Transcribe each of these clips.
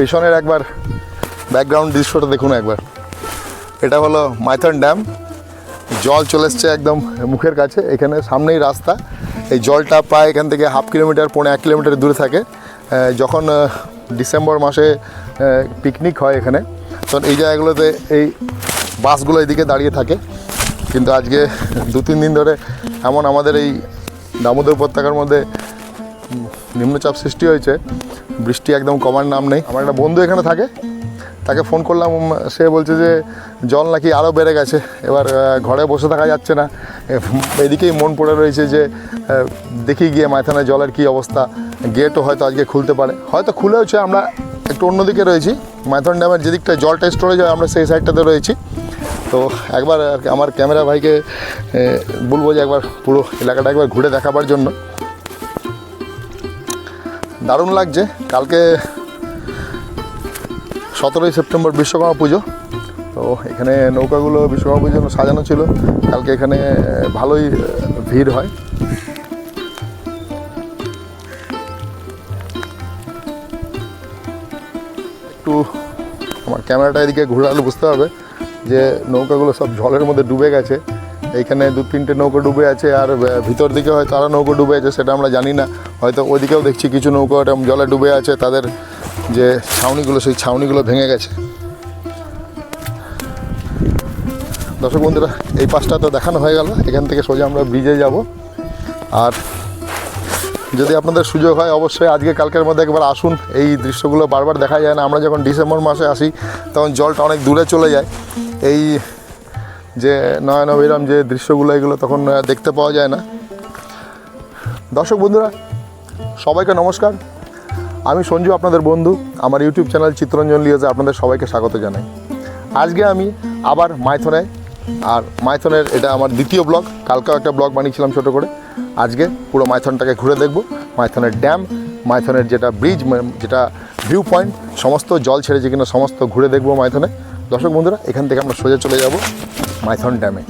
পেছনের একবার ব্যাকগ্রাউন্ড দৃশ্যটা দেখুন একবার। এটা হলো মাইথন ড্যাম। জল চলে এসছে একদম মুখের কাছে, এখানে সামনেই রাস্তা। এই জলটা প্রায় এখান থেকে হাফ কিলোমিটার, পৌনে এক কিলোমিটার দূরে থাকে। যখন ডিসেম্বর মাসে পিকনিক হয় এখানে, তখন এই জায়গাগুলোতে এই বাসগুলো এদিকে দাঁড়িয়ে থাকে। কিন্তু আজকে দু তিন দিন ধরে এমন আমাদের এই দামোদর উপত্যকার মধ্যে নিম্নচাপ সৃষ্টি হয়েছে। বৃষ্টি একদম কমার নাম নেই। আমার একটা বন্ধু এখানে থাকে, তাকে ফোন করলাম সে বলছে যে, জল নাকি আরও বেড়ে গেছে, এবার ঘরে বসে থাকা যাচ্ছে না। এদিকেই মন পড়ে রয়েছে যে দেখি গিয়ে মাইথানের জলের কি অবস্থা। গেটও হয়তো আজকে খুলতে পারে। হয়তো খুলেওছে, আমরা একটু অন্যদিকে রয়েছি। মাইথন ড্যামের যেদিকটা জলটা স্টোরেজ হয় আমরা সেই সাইডটাতে রয়েছি। তো একবার আমার ক্যামেরা ভাইকে বলব যে একবার পুরো এলাকাটা একবার ঘুরে দেখাবার জন্য। দারুণ লাগছে। কালকে সতেরোই সেপ্টেম্বর বিশ্বকর্মা পুজো। তো এখানে নৌকাগুলো বিশ্বকর্মা পুজোর সাজানো ছিল। কালকে এখানে ভালোই ভিড় হয়। একটু আমার ক্যামেরাটা এদিকে ঘোরালে, বুঝতে হবে যে নৌকাগুলো সব জলের মধ্যে ডুবে গেছে। এইখানে দু তিনটে নৌকো ডুবে আছে আর ভিতর দিকে হয়তো আরও নৌকো ডুবে আছে সেটা আমরা জানি না। হয়তো ওইদিকেও দেখছি কিছু নৌকো জলে ডুবে আছে, তাদের যে ছাউনিগুলো, সেই ছাউনিগুলো ভেঙে গেছে। দর্শক বন্ধুরা, এই পাশটা তো দেখানো হয়ে গেল, এখান থেকে সোজা আমরা ব্রিজে যাব। আর যদি আপনাদের সুযোগ হয়, অবশ্যই আজকে কালকের মধ্যে একবার আসুন। এই দৃশ্যগুলো বারবার দেখা যায় না। আমরা যখন ডিসেম্বর মাসে আসি, তখন জলটা অনেক দূরে চলে যায়। এই যে নয়নবিরাম যে দৃশ্যগুলো, এগুলো তখন দেখতে পাওয়া যায় না। দর্শক বন্ধুরা, সবাইকে নমস্কার। আমি সঞ্জু আপনাদের বন্ধু। আমার ইউটিউব চ্যানেল চিত্তরঞ্জন লিয়াজে আপনাদের সবাইকে স্বাগত জানাই। আজকে আমি আবার মাইথনে, আর মাইথনের এটা আমার দ্বিতীয় ব্লগ। কালকেও একটা ব্লগ বানিয়েছিলাম ছোটো করে। আজকে পুরো মাইথনটাকে ঘুরে দেখব। মাইথনের ড্যাম, মাইথনের যেটা ব্রিজ যেটা ভিউ পয়েন্ট, সমস্ত জল ছেড়েছে কিনা, সমস্ত ঘুরে দেখব মাইথনে। দর্শক বন্ধুরা, এখান থেকে আমরা সোজা চলে যাব। মাইথন ড্যামে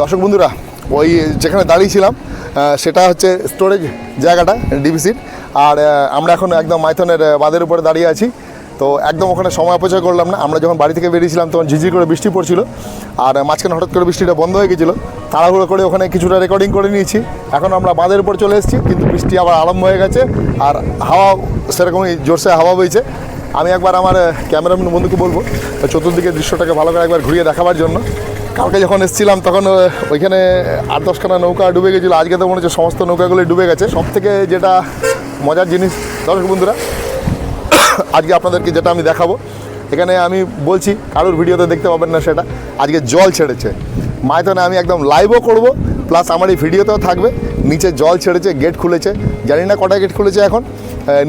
দর্শক বন্ধুরা, ওই যেখানে দাঁড়িয়েছিলাম সেটা হচ্ছে স্টোরেজ জায়গাটা ডিবিসির আর আমরা এখন একদম মাইথনের বাঁধের উপরে দাঁড়িয়ে আছি। তো একদম ওখানে সময় অপচয় করলাম না। আমরা যখন বাড়ি থেকে বেরিয়েছিলাম, তখন ঝিঝি করে বৃষ্টি পড়ছিল। আর মাঝখানে হঠাৎ করে বৃষ্টিটা বন্ধ হয়ে গেছিল। তাড়াহুড়ো করে ওখানে কিছুটা রেকর্ডিং করে নিয়েছি। এখন আমরা বাঁধের উপর চলে এসেছি, কিন্তু বৃষ্টি আবার আরম্ভ হয়ে গেছে। আর হাওয়া সেরকমই জোরসে হাওয়া বইছে। আমি একবার আমার ক্যামেরাম্যান বন্ধুকে বলব, চতুর্দিকে দৃশ্যটাকে ভালো করে একবার ঘুরিয়ে দেখাবার জন্য। কালকে যখন এসেছিলাম, তখন ওইখানে আট দশখানা নৌকা ডুবে গেছিল। আজকে তো মনে হচ্ছে সমস্ত নৌকাগুলোই ডুবে গেছে। সব থেকে যেটা মজার জিনিস, দর্শক বন্ধুরা, আজকে আপনাদেরকে যেটা আমি দেখাবো, এখানে আমি বলছি, কারোর ভিডিওতে দেখতে পাবেন না সেটা, আজকে জল ছেড়েছে। মাইথনে আমি একদম লাইভও করব প্লাস আমার এই ভিডিওতেও থাকবে, নিচে জল ছেড়েছে গেট খুলেছে, জানি না কটা গেট খুলেছে এখন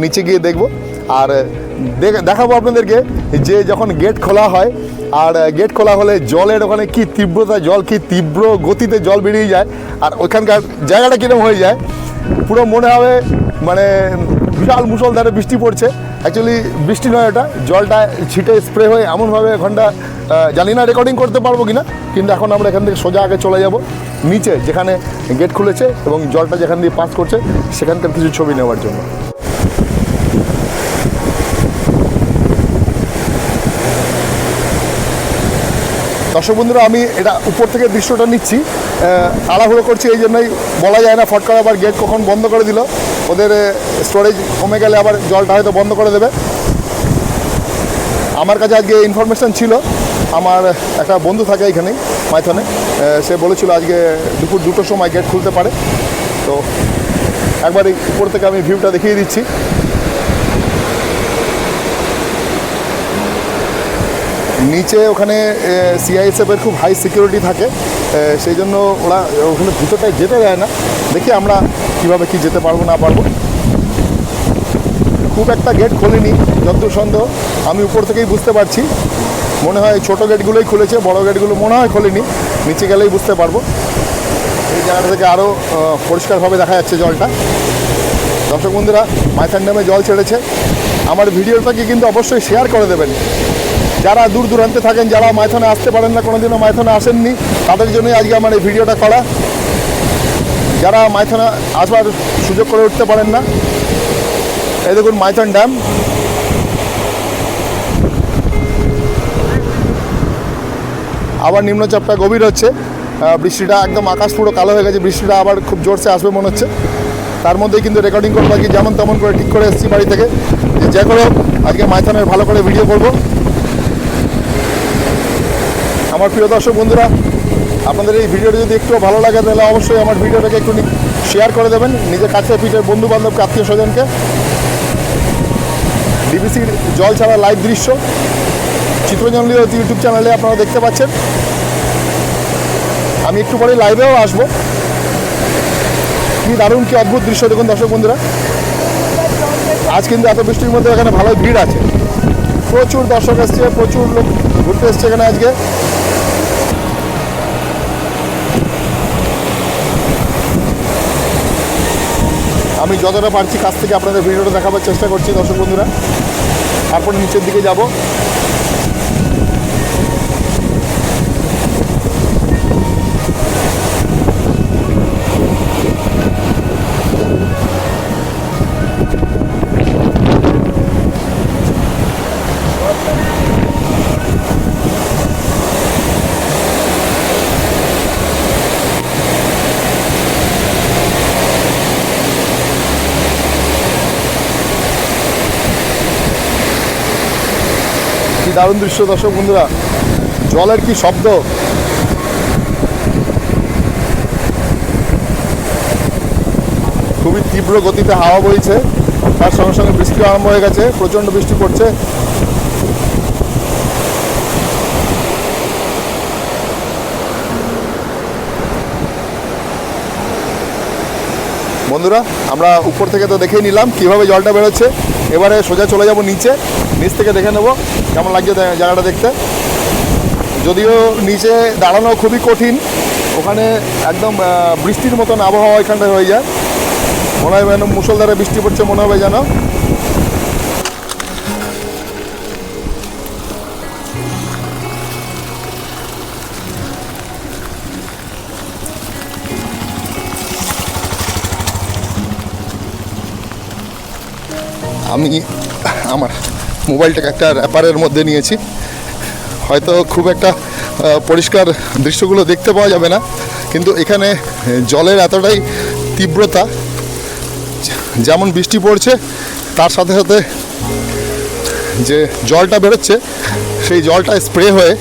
নিচে গিয়ে দেখব। আর দেখাবো আপনাদেরকে যে যখন গেট খোলা হয়, আর গেট খোলা হলে জলের ওখানে কি তীব্রতা, জল কি তীব্র গতিতে জল বেরিয়ে যায়, আর ওইখানকার জায়গাটা কীরকম হয়ে যায়, পুরো মনে হবে মানে বিশাল মুসলধারে বৃষ্টি পড়ছে। অ্যাকচুয়ালি বৃষ্টি নয় ওটা জলটা ছিটে স্প্রে হয়ে এমনভাবে ঘণ্টা জানি না রেকর্ডিং করতে পারব কি না কিন্তু এখন আমরা এখান থেকে সোজা আগে চলে যাব, নিচে যেখানে গেট খুলেছে এবং জলটা যেখান দিয়ে পাস করছে, সেখানকার কিছু ছবি নেওয়ার জন্য। দর্শক বন্ধুরা, আমি এটা উপর থেকে দৃশ্যটা নিচ্ছি। তাড়াহুড়ো করছি এই জন্যই। বলা যায় না, ফট করে আবার গেট কখন বন্ধ করে দিল। ওদের স্টোরেজ কমে গেলে আবার জলটা হয়তো বন্ধ করে দেবে। আমার কাছে আজকে ইনফরমেশান ছিল। আমার একটা বন্ধু থাকে এখানেই মাইথনে। সে বলেছিল আজকে দুপুর দুটোর সময় গেট খুলতে পারে। তো একবার উপর থেকে আমি ভিউটা দেখিয়ে দিচ্ছি। নিচে ওখানে সিআইএসএফ এর খুব হাই সিকিউরিটি থাকে। সেই জন্য ওরা ওখানে ভিতরটায় যেতে দেয় না। দেখি আমরা কীভাবে কি যেতে পারব, না পারব। খুব একটা গেট খোলেনি যতদূর সন্দেহ। আমি উপর থেকেই বুঝতে পারছি। মনে হয় ছোটো গেটগুলোই খুলেছে, বড় গেটগুলো মনে হয় খোলেনি। নিচে গেলেই বুঝতে পারব। এই জায়গাটা থেকে আরও পরিষ্কারভাবে দেখা যাচ্ছে জলটা। দর্শক বন্ধুরা, মাইথান ড্যামে জল ছেড়েছে। আমার ভিডিওটাকে কিন্তু অবশ্যই শেয়ার করে দেবেন। যারা দূর দূরান্তে থাকেন, যারা মাইথনে আসতে পারেন না, কোনোদিনও মাইথনে আসেননি, তাদের জন্যই আজকে আমার এই ভিডিওটা করা। যারা মাইথনে আসবার সুযোগ করে উঠতে পারেন না, এই দেখুন মাইথন ড্যাম। আবার নিম্নচাপটা গভীর হচ্ছে। বৃষ্টিটা একদম আকাশ পুরো কালো হয়ে গেছে, বৃষ্টিটা আবার খুব জোরসে আসবে মনে হচ্ছে। তার মধ্যেই কিন্তু রেকর্ডিং করব আর কি যেমন তেমন করে ঠিক করে এসেছি বাড়ি থেকে। যে করে, আজকে মাইথনের ভালো করে ভিডিও করব। আমার প্রিয় দর্শক বন্ধুরা, আপনাদের এই ভিডিওটা যদি একটু ভালো লাগে, তাহলে অবশ্যই আমার ভিডিওটাকে একটু শেয়ার করে দেবেন। নিজের কাছে পিঠের বন্ধু বান্ধবকে আত্মীয় স্বজনকে। ডিবিসির জল ছাড়া লাইভ দৃশ্য চিত্রজনলীয় ইউটিউব চ্যানেলে আপনারা দেখতে পাচ্ছেন। আমি একটু পরে লাইভেও আসব। কি দারুণ, কি অদ্ভুত দৃশ্য, দেখুন দর্শক বন্ধুরা। আজ কিন্তু এত বৃষ্টির মধ্যে এখানে ভালোই ভিড় আছে। প্রচুর দর্শক এসছে, প্রচুর লোক ঘুরতে এসছে এখানে আজকে। আমি যতটা পারছি কাছ থেকে আপনাদের ভিডিওটা দেখাবার চেষ্টা করছি, দর্শক বন্ধুরা। তারপর নিচের দিকে যাব। দারুণ দৃশ্য, দর্শক বন্ধুরা। জলের কি শব্দ? খুবই তীব্র গতিতে হাওয়া বইছে। তার সঙ্গে সঙ্গে বৃষ্টি আরম্ভ হয়ে গেছে। প্রচণ্ড বৃষ্টি পড়ছে। বন্ধুরা, আমরা উপর থেকে তো দেখেই নিলাম কীভাবে জলটা বেরোচ্ছে। এবারে সোজা চলে যাব নিচে, নিচ থেকে দেখে নেব কেমন লাগছে জায়গাটা দেখতে। যদিও নিচে দাঁড়ানো খুবই কঠিন, ওখানে একদম বৃষ্টির মতন আবহাওয়া এখানটায় হয়ে যায়। মনে হয় যেন মুসলধারে বৃষ্টি পড়ছে, মনে হবে যেন। আমি আমার মোবাইলটাকে একটা র্যাপারের মধ্যে নিয়েছি। হয়তো খুব একটা পরিষ্কার দৃশ্যগুলো দেখতে পাওয়া যাবে না, কিন্তু এখানে জলের এতটাই তীব্রতা, যেমন বৃষ্টি পড়ছে, তার সাথে সাথে যে জলটা বেরোচ্ছে, সেই জলটা স্প্রে হয়ে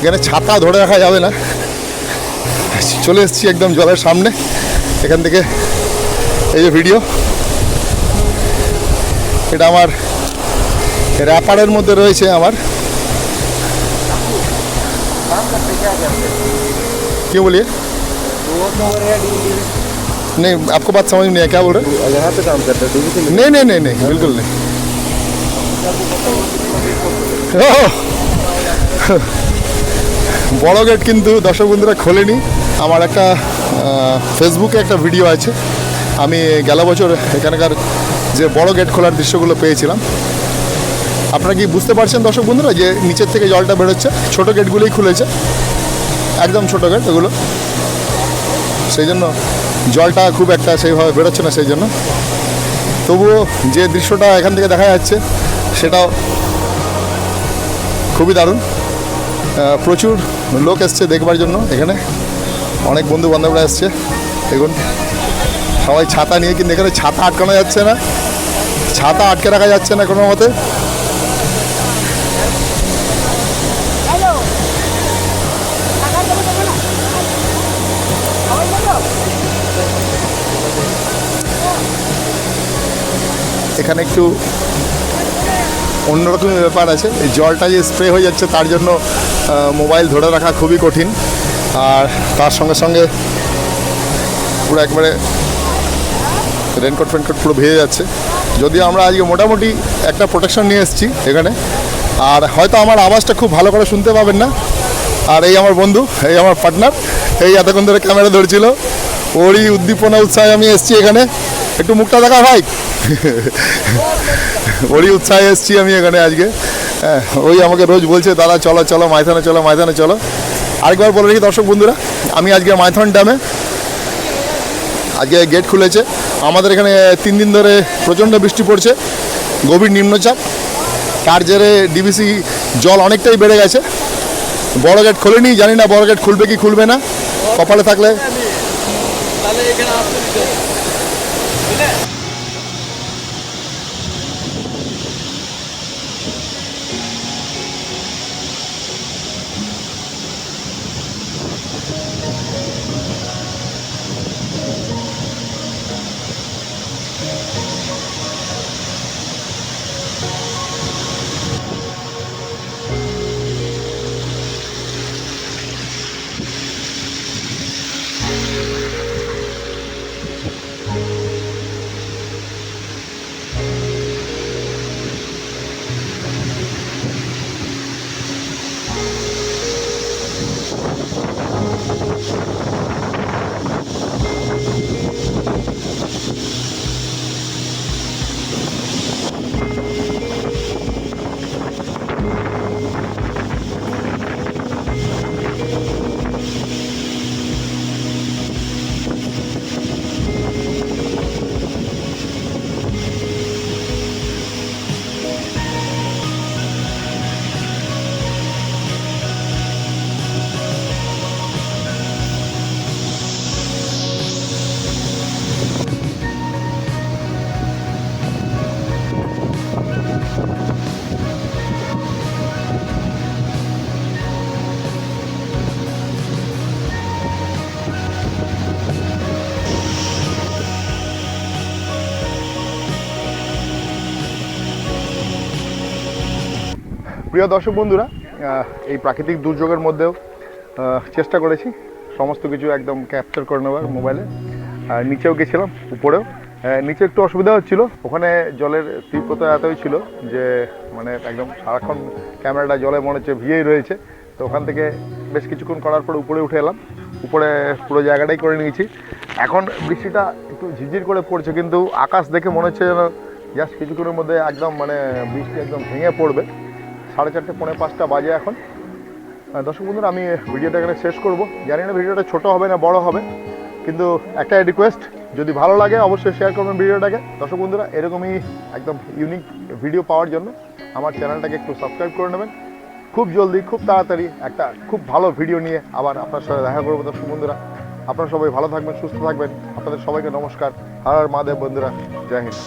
এখানে ছাতা ধরে রাখা যাবে না। চলে এসেছি একদম জলের সামনে। এখান থেকে এই যে ভিডিও এটা আমার র্যাপারের মধ্যে রয়েছে আমার क्यों बोलिए नहीं आपको बात समझ में नहीं है क्या बोल रहे हैं? यहाँ पे काम करता है डीवीसी में नहीं नहीं नहीं नहीं बिल्कुल नहीं ওহ! বড় গেট কিন্তু দর্শক বন্ধুরা খোলেনি আমার একটা আহ, ফেসবুকে একটা ভিডিও আছে আমি গেল বছর এখানকার যে বড় গেট খোলার দৃশ্যগুলো পেয়েছিলাম। আপনারা কি বুঝতে পারছেন দর্শক বন্ধুরা, যে নিচের থেকে জলটা বেরোচ্ছে, ছোট গেটগুলোই খুলেছে, একদম ছোট গেট এগুলো। সেই জন্য জলটা খুব একটা সেইভাবে বেরোচ্ছে না সেই জন্য। তবুও যে দৃশ্যটা এখান থেকে দেখা যাচ্ছে, সেটাও খুবই দারুণ। প্রচুর লোক এসছে দেখবার জন্য এখানে। অনেক বন্ধু বান্ধবরা এসছে, দেখুন। সবাই ছাতা নিয়ে কিন্তু এখানে ছাতা আটকানো যাচ্ছে না। ছাতা আটকে রাখা যাচ্ছে না কোনো মতে। এখানে একটু অন্যরকমের ব্যাপার আছে। এই জলটা যে স্প্রে হয়ে যাচ্ছে তার জন্য মোবাইল ধরে রাখা খুবই কঠিন। আর তার সঙ্গে সঙ্গে পুরো একবারে রেনকোট ফেনকোট পুরো ভেজে যাচ্ছে। যদিও আমরা আজকে মোটামুটি একটা প্রোটেকশন নিয়ে এসেছি এখানে। আর হয়তো আমার আওয়াজটা খুব ভালো করে শুনতে পাবেন না। আর এই আমার বন্ধু, এই আমার পার্টনার এই এতক্ষণ ধরে ক্যামেরা ধরছিল। ওরই উদ্দীপনা, উৎসাহে আমি এসেছি এখানে। একটু মুখটা দেখা ভাই। ওরই উৎসাহে এসেছি আমি এখানে আজকে। হ্যাঁ ওই আমাকে রোজ বলছে, দাদা, চলো চলো, মাইথানে চলো মাইথানে চলো। আরেকবার বলে রাখি দর্শক বন্ধুরা, আমি আজকে মাইথন ড্যামে আজকে গেট খুলেছে। আমাদের এখানে তিন দিন ধরে প্রচণ্ড বৃষ্টি পড়ছে, গভীর নিম্নচাপ। তার জেরে ডিবিসি জল অনেকটাই বেড়ে গেছে। বড় গেট খোলেনি, জানি না বড় গেট খুলবে কি খুলবে না। কপালে থাকলে প্রিয় দর্শক বন্ধুরা এই প্রাকৃতিক দুর্যোগের মধ্যেও চেষ্টা করেছি সমস্ত কিছু একদম ক্যাপচার করে নেওয়ার মোবাইলে আর নিচেও গেছিলাম, উপরেও। নিচে একটু অসুবিধা হচ্ছিল, ওখানে জলের তীব্রতা এতই ছিল যে মানে একদম সারাক্ষণ ক্যামেরাটা জলে মনে হচ্ছে ভিজেই রয়েছে। তো ওখান থেকে বেশ কিছুক্ষণ করার পর উপরে উঠে এলাম, উপরে পুরো জায়গাটাই করে নিয়েছি। এখন বৃষ্টিটা একটু ঝিরঝির করে পড়ছে, কিন্তু আকাশ দেখে মনে হচ্ছে যেন জাস্ট কিছুক্ষণের মধ্যে একদম মানে বৃষ্টি একদম ভেঙে পড়বে। সাড়ে চারটে, পৌনে পাঁচটা বাজে এখন। দর্শক বন্ধুরা, আমি ভিডিওটা এখানে শেষ করব। জানি না ভিডিওটা ছোট হবে না বড় হবে, কিন্তু একটা রিকোয়েস্ট যদি ভালো লাগে অবশ্যই শেয়ার করবেন ভিডিওটাকে। দর্শক বন্ধুরা, এরকমই একদম ইউনিক ভিডিও পাওয়ার জন্য আমার চ্যানেলটাকে একটু সাবস্ক্রাইব করে নেবেন। খুব জলদি, খুব তাড়াতাড়ি একটা খুব ভালো ভিডিও নিয়ে আবার আপনার সাথে দেখা করব দর্শক বন্ধুরা। আপনারা সবাই ভালো থাকবেন, সুস্থ থাকবেন। আপনাদের সবাইকে নমস্কার। হার মাদেব বন্ধুরা, জয় হিন্দ।